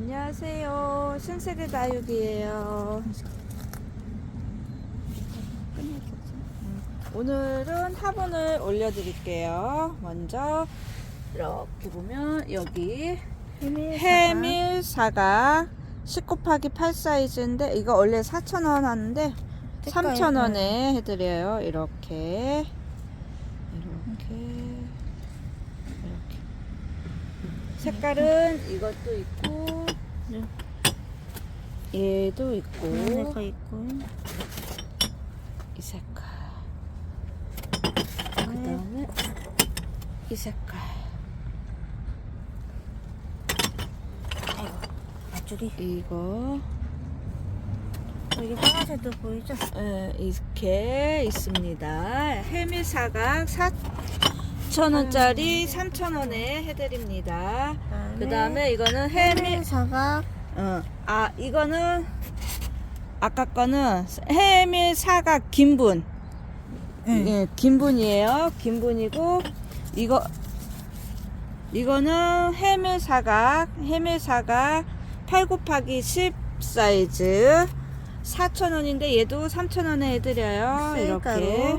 안녕하세요. 신세대 다육이에요. 오늘은 화분을 올려드릴게요. 먼저 이렇게 보면 여기 해밀 사각 10 곱하기 8 사이즈인데 이거 원래 4,000원 하는데 3,000원에 해드려요. 이렇게 이렇게 이렇게 색깔은 이것도 있고 네. 얘도 있고 얘가 있고 이 색깔 네. 그다음에 이 색깔 앞줄이 이거 여기 파란색도 보이죠? 예, 이렇게 있습니다. 해밀 사각 4,000원짜리 3,000원에 해드립니다. 그 다음에 이거는 해밀, 사각 어, 아, 이거는 아까 거는 해밀 사각 긴분. 응. 예, 긴분이에요. 긴분이고, 이거, 이거는 해밀 사각, 해밀 사각 8 곱하기 10 사이즈 4,000원인데 얘도 3,000원에 해드려요. 이렇게.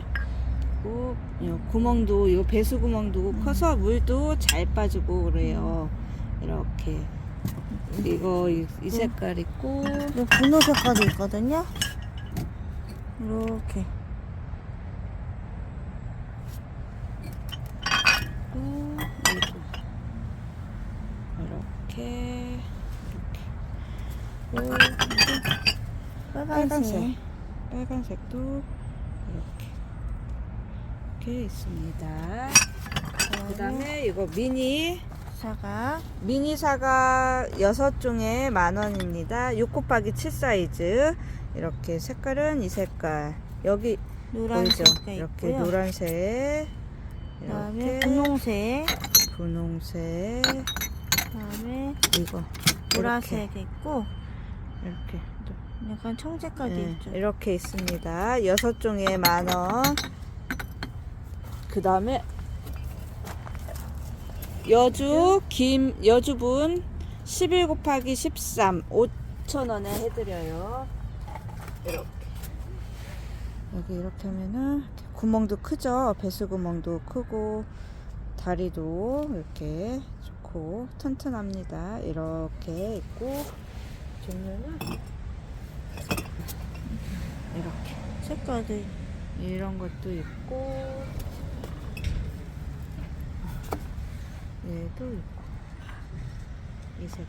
그리고 요 구멍도, 이 배수 구멍도 커서 물도 잘 빠지고 그래요. 이렇게. 이거 이, 이 색깔 있고, 이 분홍 색깔도 있거든요. 이렇게. 이렇게. 이렇게. 빨간색. 빨간색도 이렇게. 이렇게 있습니다. 그 다음에 이거 미니, 사각 미니 사각 6종에 만 원입니다. 6 곱하기 7 사이즈. 이렇게 색깔은 이 색깔. 여기 보이죠? 이렇게 있고요. 노란색. 그다음에 이렇게 분홍색, 분홍색. 그다음에 이거. 보라색 있고 이렇게. 이렇게. 약간 청색깔도 네, 있죠. 이렇게 있습니다. 여섯 종에 만 원. 그 다음에 여주 김 여주분 11 곱하기 13 5천 원에 해드려요. 이렇게 여기 이렇게 하면은 구멍도 크죠. 배수 구멍도 크고 다리도 이렇게 좋고 튼튼합니다. 이렇게 있고 종류는 이렇게 색깔도 있- 이런 것도 있고 얘도 있고 이 색깔.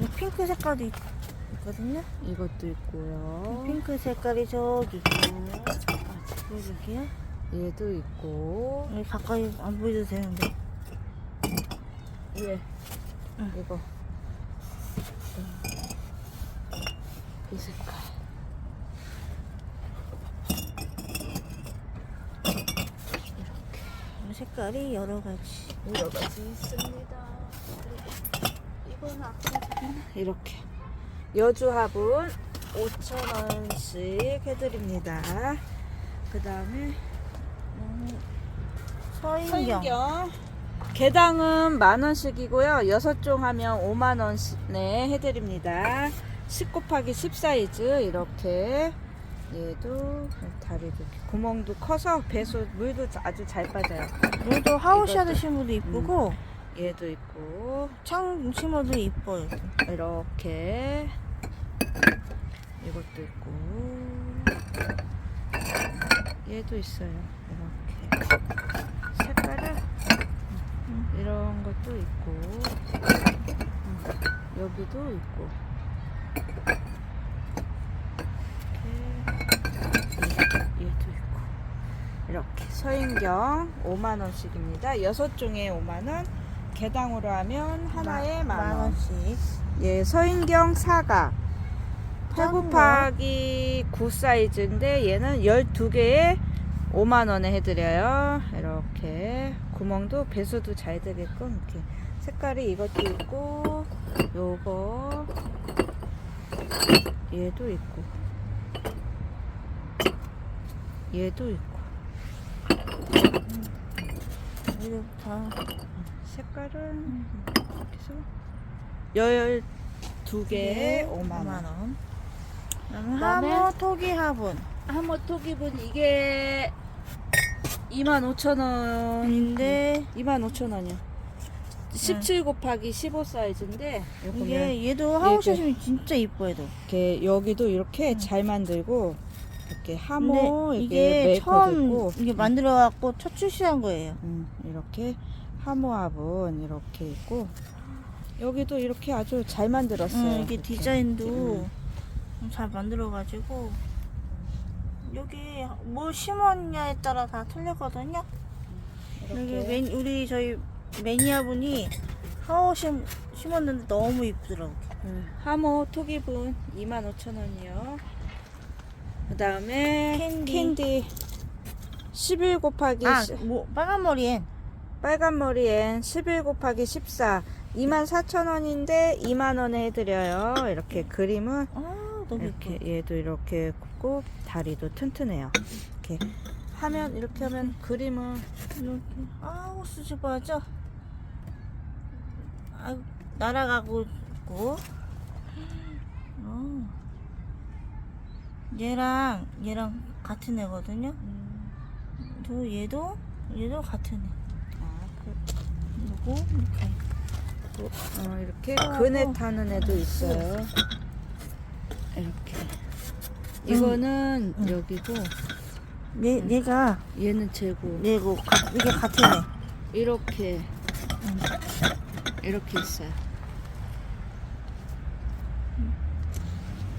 이 핑크 색깔도 있, 있거든요. 이것도 있고요. 핑크 색깔이 저기 있고 보여줄게요. 얘도 있고. 여기 가까이 안 보여도 되는데. 얘 응. 이거. 이 색깔 이 색깔이 여러 가지. 여러 가지 있습니다 이거는 아까 이렇게 여주 화분 5,000원씩 해드립니다 그 다음에 서인경. 서인경 개당은 만 원씩이고요. 여섯 종 하면 5만 원에 해드립니다. 10 곱하기 10 사이즈 이렇게 얘도 다리도 이렇게 구멍도 커서 배수 물도 아주 잘 빠져요. 얘도 하우샤드 이것도. 심어도 이쁘고 얘도 있고 창 심어도 이뻐요. 이렇게 이것도 있고 얘도 있어요. 이렇게 색깔은 음, 이런 것도 있고 음, 여기도 있고 서인경 5만 원씩입니다. 여섯 종에 5만 원. 개당으로 하면 하나에 만 원. 원씩. 예, 서인경 사각 8 작은 거. 곱하기 9 사이즈인데 얘는 12개에 5만 원에 해드려요. 이렇게 구멍도 배수도 잘 되게끔 이렇게 색깔이 이것도 있고 요거 얘도 있고 얘도 있고 이거 다 색깔은 이렇게 해서 12개에 5만 원. 원. 그다음에 그다음에 하모 토기 화분. 하모 토기분 이게 25,000원. 인데 25,000원이요. 17 곱하기 15 사이즈인데 요거는 이게 얘도 하우스 이게- 하시면 진짜 이뻐 얘도. 이렇게 여기도 이렇게 잘 만들고 이렇게 하모 이게 처음 있고 이게 만들어 갖고 첫 출시한 거예요. 음, 이렇게 하모합은 이렇게 있고 여기도 이렇게 아주 잘 만들었어요. 응, 이게 이렇게. 디자인도 음. 잘 만들어 가지고 여기 뭘 심었냐에 따라 다 틀리거든요. 여기 이렇게 맨, 우리 저희 매니아분이 하우 심, 심었는데 너무 이쁘더라고. 음, 하모 토기분 25,000원이요. 그 다음에 캔디. 캔디 11 곱하기 아, 시- 뭐 빨간 머리엔 빨간 머리엔 11 곱하기 14 24,000원인데 2만원에 해드려요. 이렇게 그림은 아 너무 이렇게 이뻐. 얘도 이렇게 굽고 다리도 튼튼해요. 이렇게 하면 이렇게 하면 그림은 이렇게 아 수지 봐죠. 아 날아가고 있고. 어. 얘랑 얘랑 같은 애거든요. 음, 또 얘도 얘도 같은 애. 아, 그, 그리고 이렇게. 어, 이렇게 어, 그네 어. 타는 애도 있어요. 이렇게. 이거는 응. 여기고 얘 얘가 얘는 재고 얘고 가- 이게 같은 애. 이렇게 이렇게 있어요.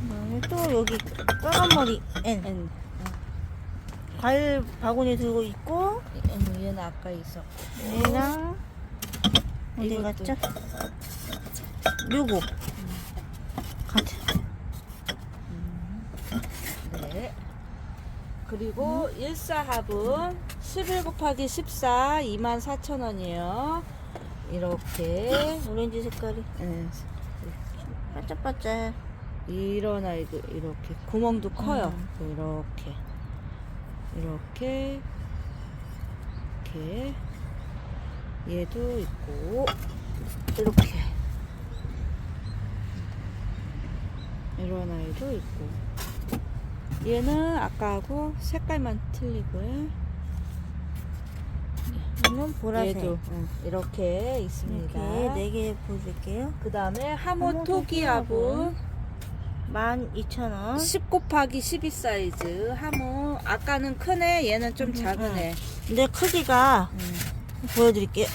그다음에 또 여기 빨간 머리 N. N. 과일 바구니 들고 있고 N 얘는 아까 있었고 얘랑 어디 이것도. 갔죠? 요거 같은. 네. 그리고 일사합은 11 곱하기 14 24,000원이에요. 이렇게 오렌지 색깔이 예, 반짝반짝. 이런 아이도 이렇게 구멍도 커요. 음. 이렇게 이렇게 이렇게 얘도 있고 이렇게 이런 아이도 있고 얘는 아까하고 색깔만 틀리고요. 이는 보라색. 얘도 응, 이렇게 있습니다. 이렇게 네개 보여드릴게요. 그 다음에 하모 토기압은 12,000원. 10 곱하기 12 사이즈 하모 아까는 크네 얘는 좀 음, 작은 애 근데 크기가 음. 보여드릴게요.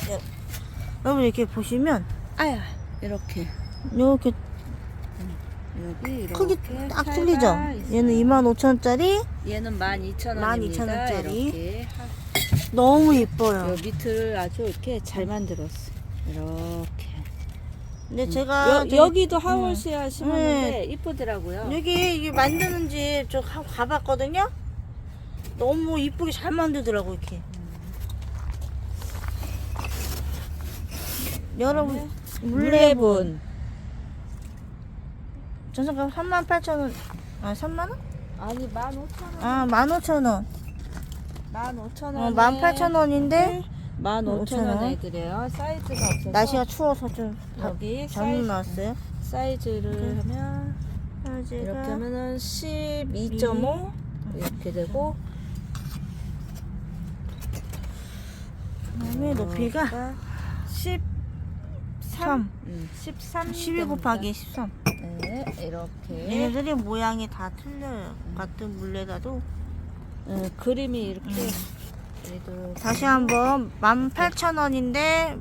여러분 이렇게 보시면 아야 이렇게 이렇게 여기 이렇게 크기 딱 틀리죠? 있어요. 얘는 12,000원짜리 얘는 12,000원입니다 12,000원짜리. 이렇게 하- 너무 예뻐요. 요 밑을 아주 이렇게 잘 만들었어 이렇게 근데 음. 제가 여, 저기- 여기도 하울스야 심었는데 네. 이쁘더라고요 여기 이게 만드는 집저 가봤거든요. 너무 이쁘게 잘 만들더라고 이렇게. 여러분 물레분 물레분 전성값 38,000원 아 3만 원? 아니 15,000원 아 15,000원 15,000원 어 18,000원인데 15,000원에 드려요. 사이즈가 없어서 날씨가 추워서 좀 다- 여기 잘못 사이즈, 나왔어요? 사이즈를 네. 하면 사이즈가 이렇게 하면은 12.5 이렇게 되고 그다음에 높이가 13 3 음, 13 12 곱하기 13 네 이렇게. 얘네들이 모양이 다 틀려요 같은 물레다도. 음, 그림이 이렇게 음. 얘도 다시 한번 18,000원인데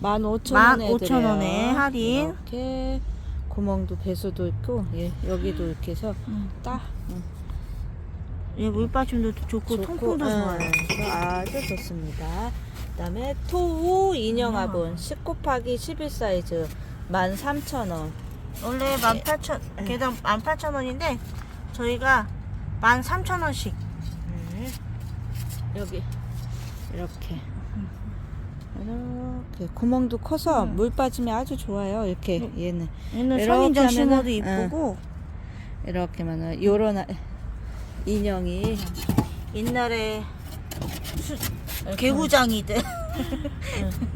15,000원에 15,000원에 할인. 이렇게 구멍도 배수도 있고 예, 여기도 이렇게 해서 딱 음, 얘 물받침도 좋고, 통풍도 예, 좋아요 그래서 아주 좋습니다. 그다음에 토우 인형 화분 10 곱하기 11 사이즈 13,000원. 원래 18,000 개당 18,000원인데 저희가 13,000원씩 네. 여기. 이렇게. 이렇게. 구멍도 커서 음. 물 빠지면 아주 좋아요. 이렇게 음. 얘는. 얘는 하면은- 심어도 이쁘고. 이렇게만은 요런 아- 인형이 옛날에 수, 개구장이들.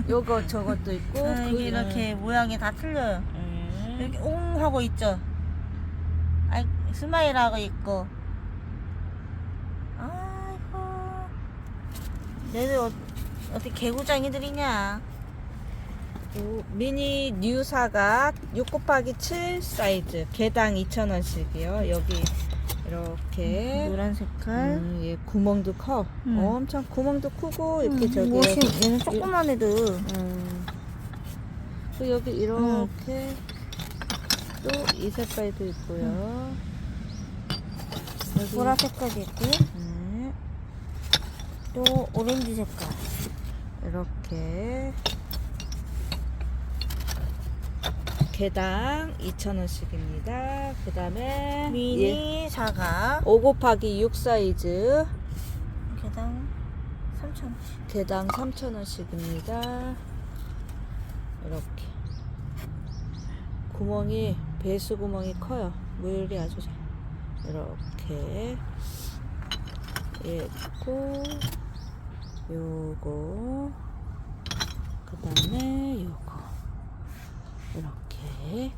요거 저것도 있고. 음, 그- 이렇게 모양이 다 틀려요. 음, 이렇게 옹 하고 있죠. 아, 스마일하고 있고. 얘들 어, 어떻게 개구장이들이냐? 요 미니 뉴 사각 6 곱하기 7 사이즈 개당 2,000원씩이요. 여기 이렇게 노란 색깔. 음, 얘 구멍도 커. 음. 엄청 구멍도 크고 이렇게 음, 저기 멋이, 얘는 조그만 애들. 음. 또 여기 이렇게 또 이 색깔도 있고요. 여기 보라 색깔도 있고, 네, 또 오렌지 색깔. 이렇게 개당 2,000원씩입니다. 그 다음에 미니 사각. 5 곱하기 6 사이즈 개당 3,000원씩. 개당 3,000원씩입니다. 이렇게 구멍이 배수 구멍이 커요. 물이 아주 잘. 이렇게 있고 요거. 그 다음에 요거. 이렇게.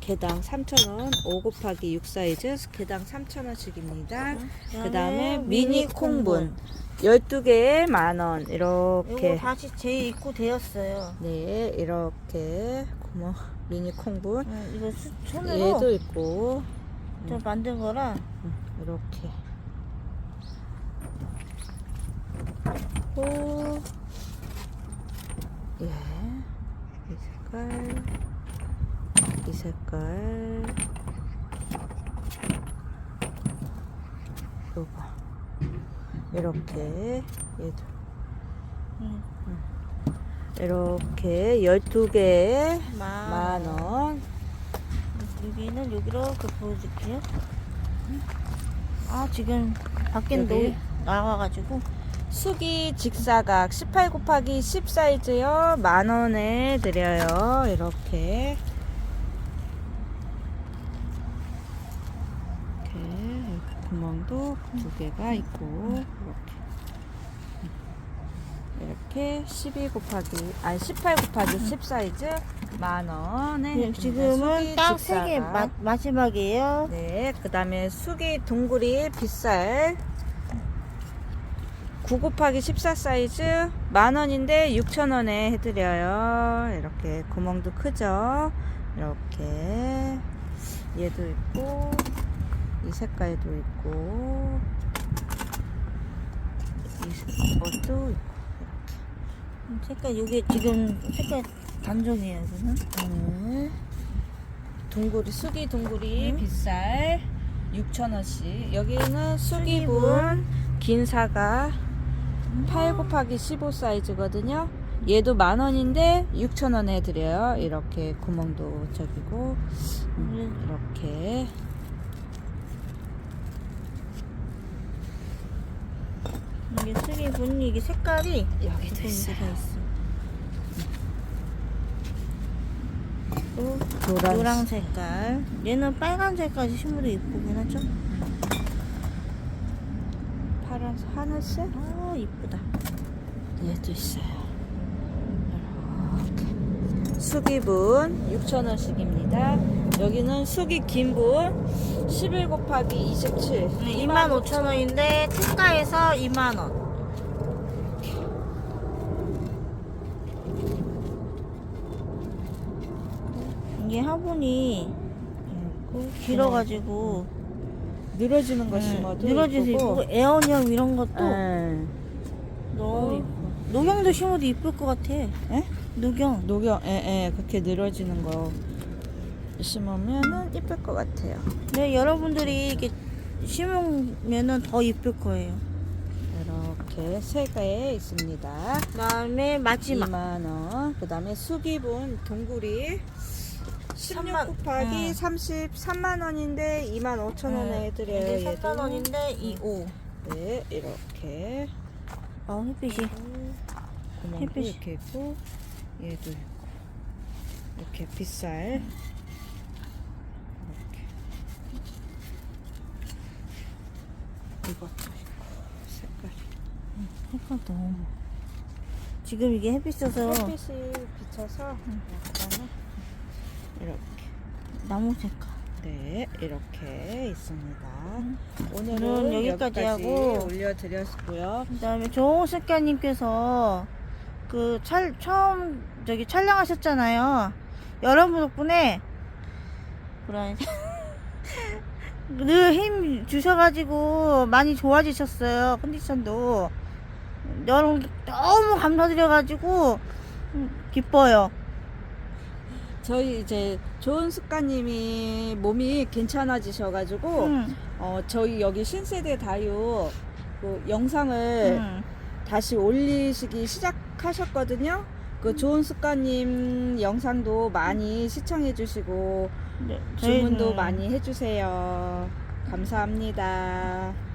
개당 3,000원 5 곱하기 6 사이즈 개당 3,000원씩입니다. 그 다음에 미니 콩분. 12개에 만원. 이렇게. 다시 재입고 되었어요. 네 이렇게. 구멍 미니 콩분. 어, 이거 수, 손으로 얘도 있고. 저 만든 거라. 음, 이렇게 오, 예, 이 색깔, 이 색깔, 요거, 이렇게, 얘도, 음, 이렇게 12개에 만, 만원, 여기는 여기로 그 보여줄게요. 아 지금 밖에? 노 나와가지고 수기 직사각 18 곱하기 10 사이즈요. 만 원에 드려요. 이렇게. 이렇게 구멍도 두 개가 있고 이렇게 이렇게 12 곱하기 아니 18 곱하기 10 사이즈 만 원에 네. 지금은 딱 세 개. 마지막이에요. 네, 그 다음에 수기 동굴이 빗살 9 곱하기 14 사이즈 만원인데 6천원에 해드려요. 이렇게 구멍도 크죠? 이렇게 얘도 있고 이 색깔도 있고 이 색- 것도 있고 음, 색깔 이게 지금 색깔 단종이에요. 이거는 네. 동굴이 수기 동굴이 빗살 6,000원씩 여기는 수기분 긴 사과 8 곱하기 15 사이즈거든요 얘도 만 원인데 6,000원에 드려요 이렇게 구멍도 저기고 음, 이렇게 이게 쓰리분 이게 색깔이 여기도 이렇게 있어요 돼 있어. 또 노란, 색깔. 얘는 빨간 색깔이 심으로 이쁘긴 하죠? 하늘색 아 이쁘다. 얘도 있어요. 이렇게. 수기분 6,000원씩입니다. 여기는 수기 긴분 11 곱하기 27. 25,000원인데 특가에서 2만원. 이게 화분이 그리고 길어가지고 늘어지는 거 네, 심어도 늘어져서 이쁘고. 이쁘고 에어형 이런 것도 네. 너무 어. 이뻐. 녹용도 심어도 이쁠 것 같아. 에? 녹용. 예, 예, 그렇게 늘어지는 거 심으면은 이쁠 것 같아요. 네, 여러분들이 이렇게 심으면은 더 이쁠 거예요. 이렇게 세 개에 있습니다. 그다음에 마지막 2만 원. 그다음에 수기분 동굴이 16 삼만- 곱하기 응. 30 3만 원인데 2만 5천 원에 해드려요. 네. 이게 얘도. 3만 원인데 이 5. 네, 이렇게 아 햇빛이. 햇빛이. 이렇게 있고 얘도 있고 이렇게 빗살 이렇게 이것도 있고 색깔이 색깔 너무. 지금 이게 햇빛 져서 햇빛이 비쳐서 약간은 이렇게 나무 색깔. 네, 이렇게 있습니다. 오늘은 오늘은 여기까지 여기까지, 하고 올려드렸고요. 그다음에 조은숙가님께서 그 촬, 처음 저기 촬영하셨잖아요. 여러분 덕분에 그런 늘힘 주셔가지고 많이 좋아지셨어요. 컨디션도 여러분 너무 감사드려가지고 음, 기뻐요. 저희 이제 좋은 습관님이 몸이 괜찮아지셔가지고 음, 어, 저희 여기 신세대 다육 그 영상을 음. 다시 올리시기 시작하셨거든요. 그 좋은 습관님 영상도 많이 시청해주시고 네, 주문도 저희는 많이 해주세요. 감사합니다.